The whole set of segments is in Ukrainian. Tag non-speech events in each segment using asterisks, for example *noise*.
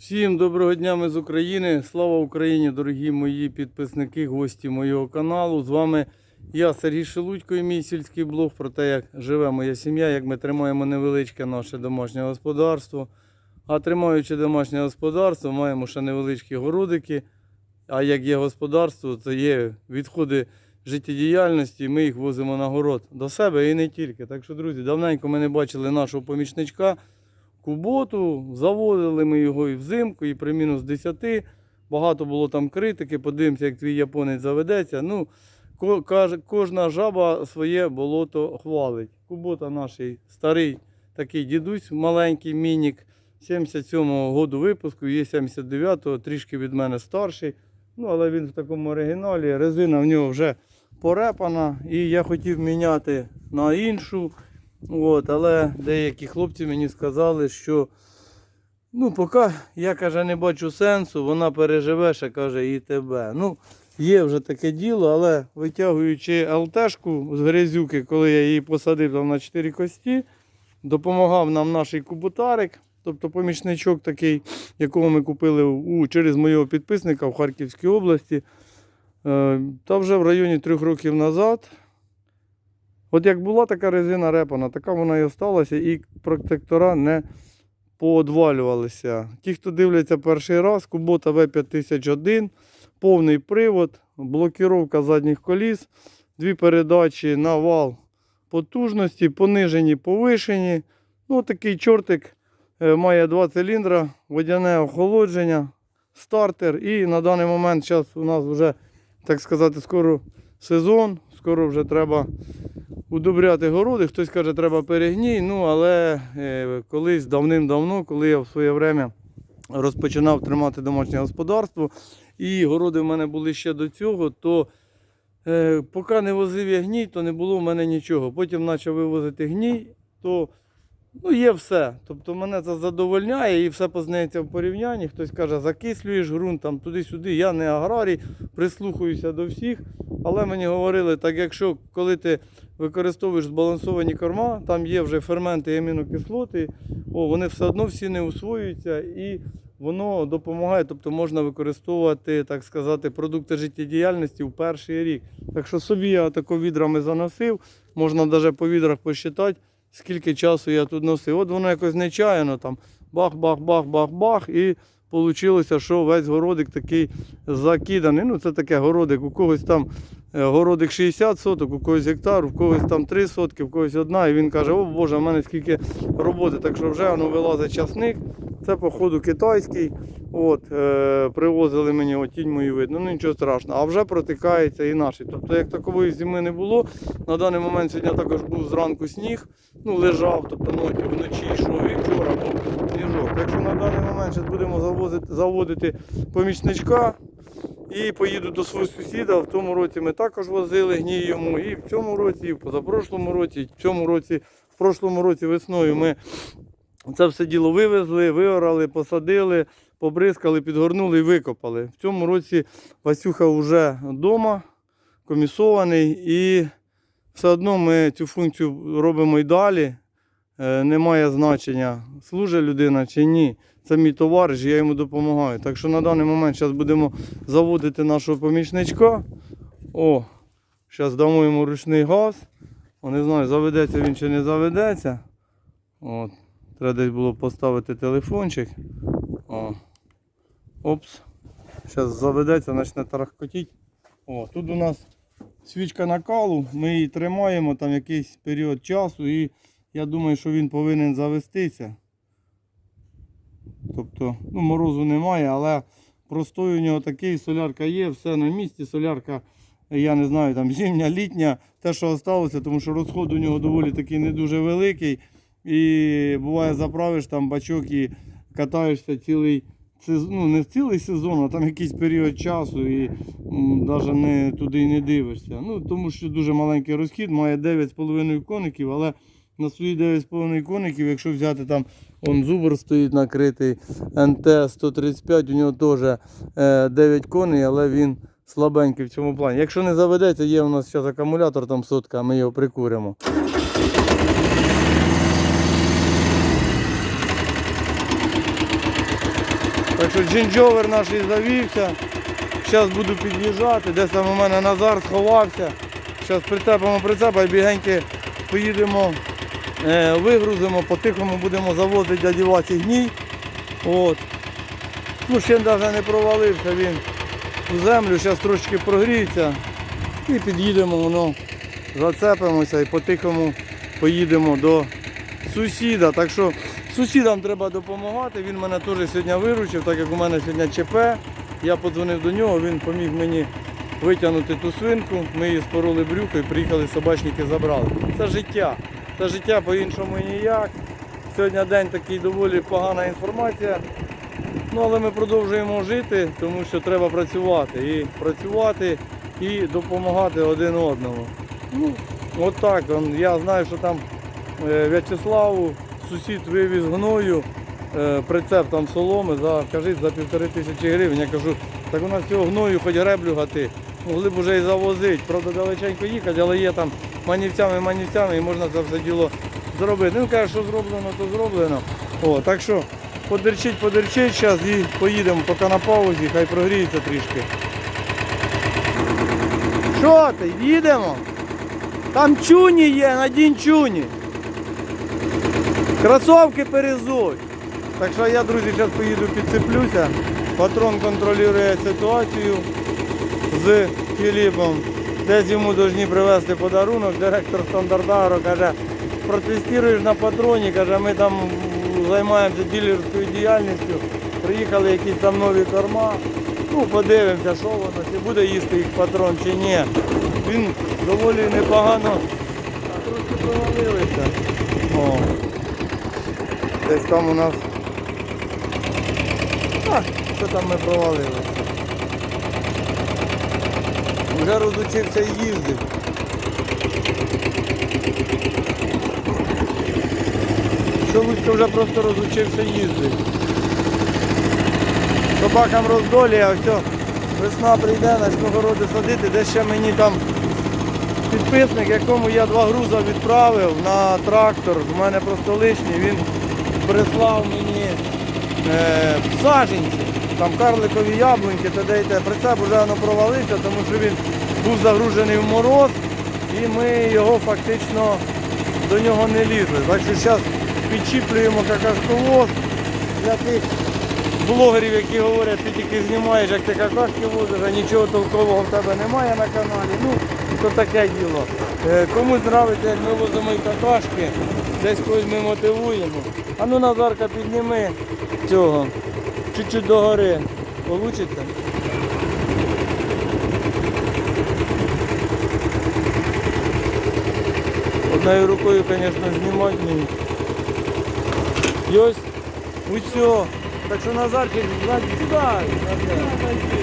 Всім доброго дня ми з України. Слава Україні, дорогі мої підписники, гості моєго каналу. З вами я, Сергій Шелудько, і мій сільський блог про те, як живе моя сім'я, як ми тримаємо невеличке наше домашнє господарство. А тримаючи домашнє господарство, маємо ще невеличкі городики. А як є господарство, це є відходи життєдіяльності, ми їх возимо на город до себе і не тільки. Так що, друзі, давненько ми не бачили нашого помічничка. Куботу, заводили ми його і взимку, і при мінус 10. Багато було там критики, подивимося, як твій японець заведеться. Ну, кожна жаба своє болото хвалить. Кубота наш старий такий дідусь, маленький мінік, 77-го году випуску, є 79-го, трішки від мене старший. Ну, але він в такому оригіналі. Резина в нього вже порепана. І я хотів міняти на іншу. От, але деякі хлопці мені сказали, що ну, поки я каже, не бачу сенсу, вона переживе, ще каже, і тебе. Ну, є вже таке діло, але витягуючи ЛТшку з грязюки, коли я її посадив там на 4 кості, допомагав нам наш кубутарик, тобто помічничок такий, якого ми купили у, через моєго підписника в Харківській області. Е, Та вже в районі трьох років назад От як була така резина репана, така вона і осталася, і протектора не поодвалювалися. Ті, хто дивляться перший раз, Кубота В5001, повний привод, блокіровка задніх коліс, дві передачі на вал потужності, понижені, повишені. Ну, такий чортик е, має два циліндра, водяне охолодження, стартер. І на даний момент зараз у нас вже, так сказати, скоро сезон, скоро вже треба удобряти городи. Хтось каже, треба перегній. Ну, але е, колись давним-давно, коли я в своє время розпочинав тримати домашнє господарство, і городи в мене були ще до цього, то е, поки не возив я гній, то не було в мене нічого. Потім почав вивозити гній, то ну, є все. Тобто мене це задовольняє і все познається в порівнянні. Хтось каже, закислюєш ґрунт там туди-сюди. Я не аграрій, прислухаюся до всіх. Але мені говорили, так якщо коли ти використовуєш збалансовані корма, там є вже ферменти і амінокислоти, о, вони все одно всі не усвоюються і воно допомагає, тобто можна використовувати, так сказати, продукти життєдіяльності в перший рік. Так що собі я тако відрами заносив, можна навіть по відрах посчитати, скільки часу я тут носив. От воно якось нечаяно там бах-бах-бах-бах-бах і Получилося, що весь городик такий закиданий. Ну, це таке городик. У когось там е, городик 60 соток, у когось гектар, у когось там 3 сотки, у когось одна. І він каже, о Боже, в мене скільки роботи. Так що вже воно вилазить часник. Це, походу, китайський. От, е, привозили мені от тінь мою видно, ну нічого страшного. А вже протикається і наші. Тобто, як такової зими не було. На даний момент сьогодні також був зранку сніг, ну лежав, тобто ночі вночі йшов і вчора був сніжок. Так що на даний момент зараз будемо завозити, заводити помічничка і поїду до свого сусіда. В тому році ми також возили гній йому. І в цьому році, і в позапрошлому році, і в цьому році, в прошлому році весною ми це все діло вивезли, виорали, посадили, побризкали, підгорнули і викопали. В цьому році Васюха вже вдома, комісований, і все одно ми цю функцію робимо і далі. Е, Немає значення, служить людина чи ні. Це мій товариш, я йому допомагаю. Так що на даний момент зараз будемо заводити нашого помічничка. О, зараз дамо йому ручний газ. О, не знаю, заведеться він чи не заведеться. От. Треба десь було поставити телефончик. О. Опс. Зараз заведеться, почне тарахкотіти. О, тут у нас свічка накалу, ми її тримаємо там якийсь період часу і я думаю, що він повинен завестися. Тобто, ну, морозу немає, але простой у нього такий, солярка є, все на місці. Солярка, я не знаю, там зимня, літня, те, що залишилося, тому що розход у нього доволі такий не дуже великий. І буває, заправиш там бачок і катаєшся цілий ну не цілий сезон, а там якийсь період часу і навіть не туди не дивишся. Ну, тому що дуже маленький розхід, має 9,5 коників, але на свої 9,5 коників, якщо взяти там он зубр стоїть накритий НТ-135, у нього теж е, 9 коней, але він слабенький в цьому плані. Якщо не заведеться, є у нас зараз акумулятор там сотка, ми його прикуримо. Так що джинджовер наш завівся. Зараз буду під'їжджати, десь там у мене Назар сховався. Зараз прицепимо прицепа і бігеньки поїдемо, е, вигрузимо, по-тихому будемо завозити Васі гній. От. Ну, ще навіть не провалився він у землю, зараз трошки прогріється і під'їдемо, воно зацепимося і по-тихому поїдемо до сусіда. Так що сусідам треба допомагати. Він мене теж сьогодні виручив, так як у мене сьогодні ЧП. Я подзвонив до нього, він поміг мені витягнути ту свинку. Ми її спороли брюхо і приїхали, собачники забрали. Це життя. Це життя по-іншому ніяк. Сьогодні день такий доволі погана інформація. Ну, але ми продовжуємо жити, тому що треба працювати. І працювати, і допомагати один одному. Ну, от так. Я знаю, що там е, В'ячеславу сусід вивіз гною, е, прицеп там соломи за, кажіть, за півтори тисячі гривень. Я кажу, так у нас цього гною хоч греблю гати. Могли б вже і завозити. Правда, далеченько їхати, але є там манівцями, манівцями і можна це все діло зробити. Ну, каже, що зроблено, то зроблено. О, так що подерчить, подерчить зараз і поїдемо поки на паузі, хай прогріється трішки. Що ти, їдемо? Там чуні є, надінь чуні. Кросовки перезуть. Так що я, друзі, зараз поїду підцеплюся. Патрон контролює ситуацію з Філіпом. Десь йому повинні привезти подарунок. Директор стандартару каже, протестуєш на патроні, каже, ми там займаємося дилерською діяльністю. Приїхали якісь там нові корма. Ну, подивимося, що воно, чи буде їсти їх патрон, чи ні. Він доволі непогано а, трошки. О. Десь там у нас. А, що там ми провалилися? Вже розучився їздив. Луцько вже просто розучився їздити. Собакам роздолі, а все, весна прийде, почну городи садити, де ще мені там підписник, якому я два груза відправив на трактор. У мене просто лишній, він прислав мені саженці, там карликові яблуньки, та де йде. Прицеп вже воно провалився, тому що він був загружений в мороз і ми його фактично до нього не лізли. Що зараз підчіплюємо какашковоз для тих блогерів, які говорять, ти тільки знімаєш, як ти какашки возиш, а нічого толкового в тебе немає на каналі. Ну, то таке діло. Е, Комусь подобається, як ми возимо і какашки, десь когось ми мотивуємо. А ну Назарка підніми цього. Чуть-чуть догори. Получиться? Одною рукою, звісно, знімати не. Йось. Усьо. Так що сідай. Назар.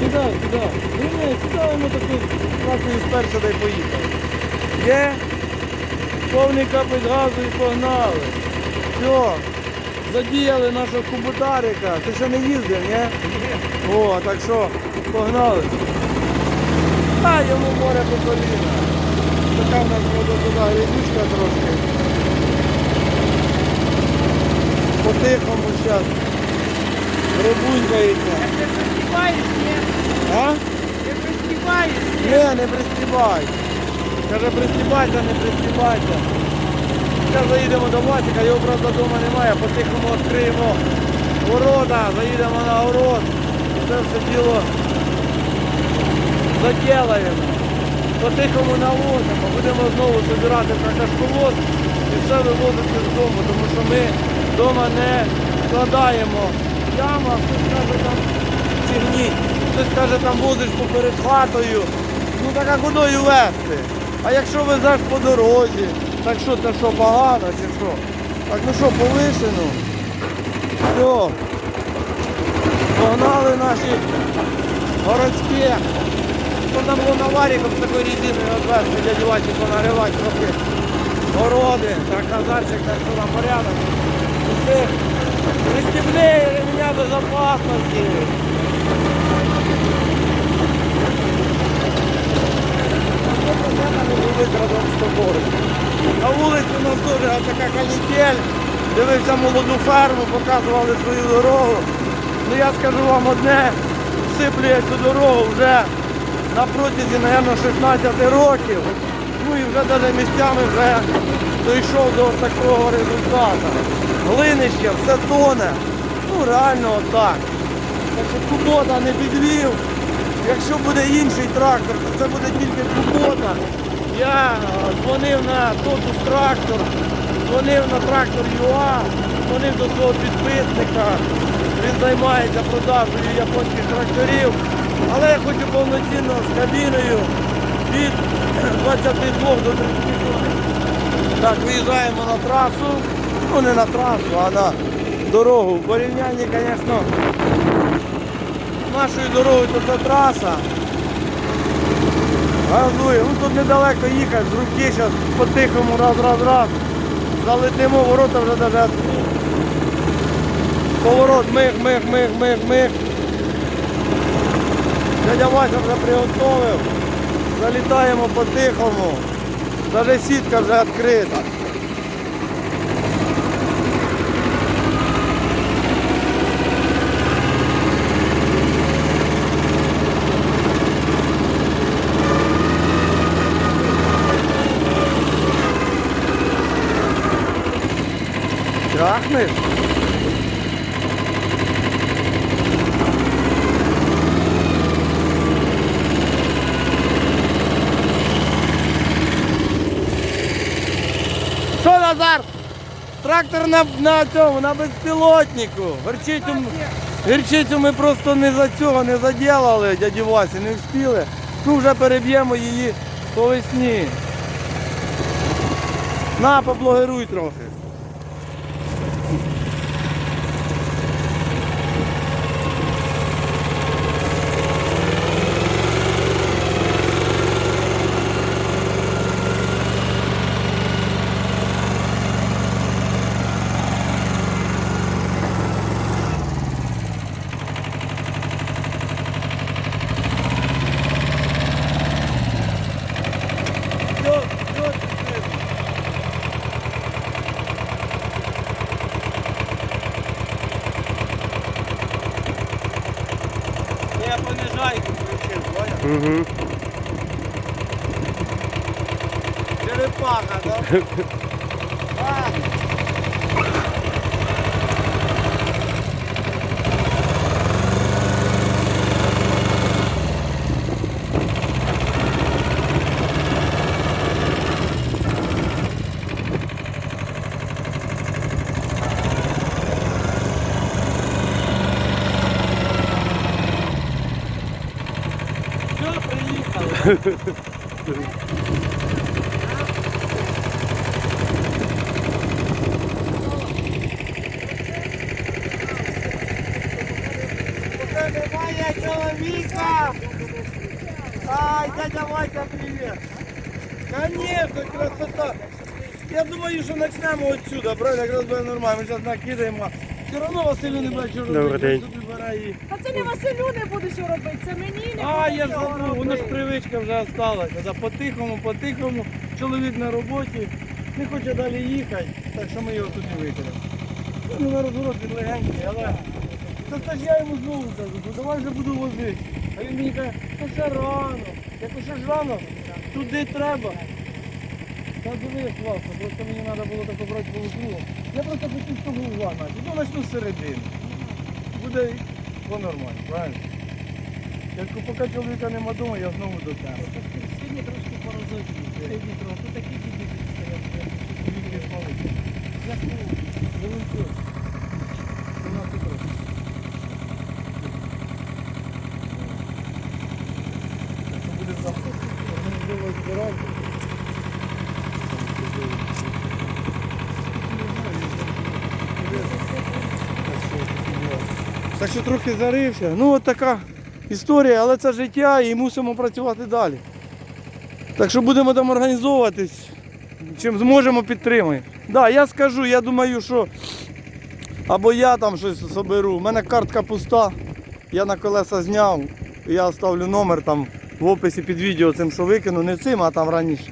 Сідай, сідай. Ні, ні, сідай, воно таку класно і сперся, дай поїхав. Є? Повний капець газу і погнали. Все. Задіяли нашого кубутарика. Ти ще не їздив, ні? О, так що, погнали. А йому море по коліна. Така в нас вода туди грізючка трошки. По-тихому зараз. Рибунькається. Ти пристібаєш, ні? А? Ти пристібаєш, ні? Ні, не пристібай. Каже, пристібайся, не пристібайся. Зараз заїдемо до Васика, його правда вдома немає, по-тихому відкриємо ворота, заїдемо на город. Це все діло заділаємо. По-тихому навозимо, будемо знову збирати прокашковоз і все вивозити з дому, тому що ми вдома не складаємо яму, а хтось каже там чигніть, хтось каже там возиш поперед хатою. Ну так а кудою везти? А якщо везеш по дорозі, так що це що погано чи що? Так ну що, повишено? Все. Погнали наші городські. Можна було на варіком з такою різиною відвезти, дяді Васі понаривати трохи городи, так Назарчик, так що там порядок. Усіх пристібни ремня безопасності. На вулиці у нас теж така канітель. Дивився молоду ферму, показували свою дорогу. Ну я скажу вам одне, сиплю я цю дорогу вже на протязі, мабуть, 16 років. Ну і вже навіть місцями вже дійшов до такого результату. Глинище, все тоне. Ну реально отак. Так Кубота не підвів. Якщо буде інший трактор, то це буде тільки Кубота. Я дзвонив на Тотус трактор, дзвонив на трактор ЮА, дзвонив до свого підписника. Він займається продажею японських тракторів. Але я хочу повноцінно з кабіною від *clears throat* 22 до 30 тонн. Так, виїжджаємо на трасу. Ну не на трасу, а на дорогу. В порівнянні, звісно, нашою дорогою це траса. Газує. Ну тут недалеко їхати, з руки зараз по-тихому раз, раз, раз. Залетимо, ворота вже навіть. Поворот, мих, мих, мих, мих, мих. Дядя Вася вже приготовив. Залітаємо по-тихому. Навіть сітка вже відкрита. Трахнеш? Що, Назар? Трактор на, на цьому, на безпілотнику. М- гірчицю ми просто не за цього не заділали, дяді Васі, не встигли. Ну вже переб'ємо її по весні. На, поблогеруй трохи. Все, *laughs* все, Я понижайку включив, понял? Угу. Черепаха, да? *laughs* немає чоловіка. Ай, дядя Вася, привіт. Конечно, красота. Я думаю, що почнемо отсюда, правильно, якраз буде нормально. Ми зараз накидаємо. Все одно Василю не бачу робити. Добрий день. І- Та це не Василю не буду що робити, це мені не А, буде я ж цього забув, воно ж робити. привичка вже. Да, по-тихому, по-тихому. Чоловік на роботі, не хоче далі їхати, так що ми його тут і викинемо. Ну, на розворот він легенький, але це, це ж я йому знову кажу, ну давай вже буду возити. А він мені каже, ну ще рано. Я кажу, що ж рано, туди треба. Та дивись, класно, просто мені треба було так обрати полукругу. Я просто хотів того угла, ну почну з середини. Буде по нормально, правильно? Як поки чоловіка нема вдома, я знову до тебе. Сьогодні трошки порозочні. Сьогодні трохи. Тут такі діти стоять. Чоловік не спалить. Я Волонтер. 17 років. Так що буде завтра. Можливо, збирати. Так що трохи зарився. Ну от така історія, але це життя і мусимо працювати далі. Так що будемо там організовуватись, чим зможемо підтримаємо. Так, да, я скажу, я думаю, що або я там щось соберу. У мене картка пуста, я на колеса зняв, я ставлю номер там в описі під відео цим, що викину, не цим, а там раніше.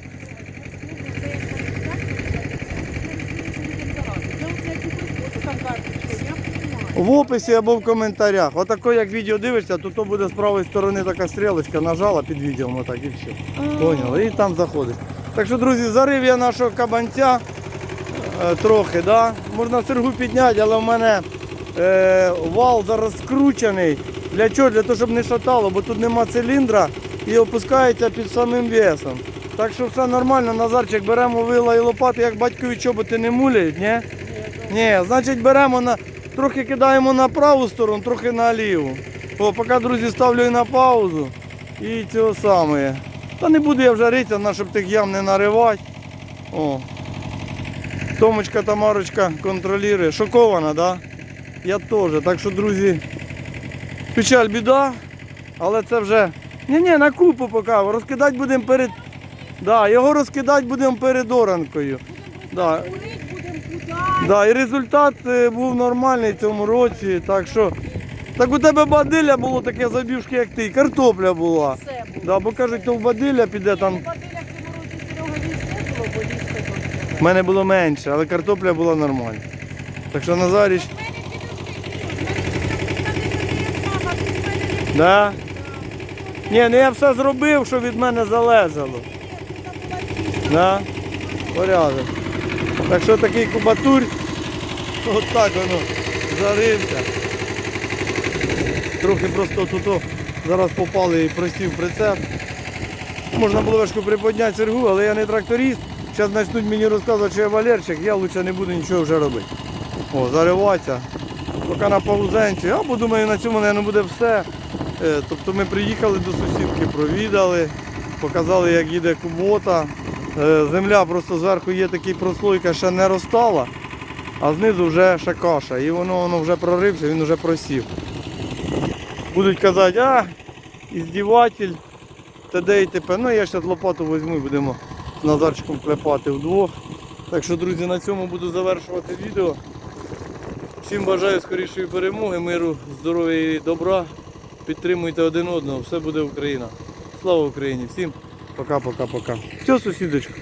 Це оце, які приходять, там карточки, я розумію. В описі або в коментарях. Отако, як відео дивишся, то то буде з правої сторони така стрілочка, нажала під відео, ну так і все. Поняли? І там заходиш. Так що, друзі, зарив я нашого кабанця е, трохи, да? можна сергу підняти, але в мене е, вал зараз скручений. Для чого? Для того, щоб не шатало, бо тут нема циліндра і опускається під самим весом. Так що все нормально, Назарчик, беремо вила і лопати, як батькові чоботи не муляють, ні? Ні, значить беремо на. Трохи кидаємо на праву сторону, трохи на ліву. О, поки, друзі, ставлю і на паузу. І цього саме. Та не буду я вже ритися, на, щоб тих ям не наривати. О. Томочка Тамарочка контролює. Шокована, да? Я теж. Так що, друзі, печаль біда, але це вже. Ні-ні, на купу поки. Розкидати будемо перед. Да, його розкидати будемо перед оранкою. Да. Да, і результат е, був нормальний в цьому році. Так що. Так у тебе бадилля було таке забівшки, як ти, картопля була. Все було. Да, бо кажуть, то в бадилля піде там. У в цьому році Серега їсти було, бо їсти У мене було менше, але картопля була нормальна. Так що Назаріч, да? Ні, ну я все зробив, що від мене залежало. Да? Порядок. Так що такий кубатурь, от так воно, зарився. Трохи просто тут зараз попали і просів прицеп. Можна було важко приподняти сергу, але я не тракторист. Зараз почнуть мені розказувати, що я валерчик, я лучше не буду нічого вже робити. О, зариватися. Поки на паузенці. Або думаю, на цьому, мабуть, буде все. Е, Тобто ми приїхали до сусідки, провідали, показали, як їде кубота. Е, Земля просто зверху є такий прослойка, ще не розтала, а знизу вже ще каша. І воно, воно вже прорився, він вже просів. Будуть казати, а, іздіватель, т.д. і т.п. Ну я зараз лопату візьму і будемо з Назарчиком клепати вдвох. Так що, друзі, на цьому буду завершувати відео. Всім бажаю скорішої перемоги, миру, здоров'я і добра. Підтримуйте один одного, все буде Україна. Слава Україні! Всім пока-пока-пока. Все, сусідочка.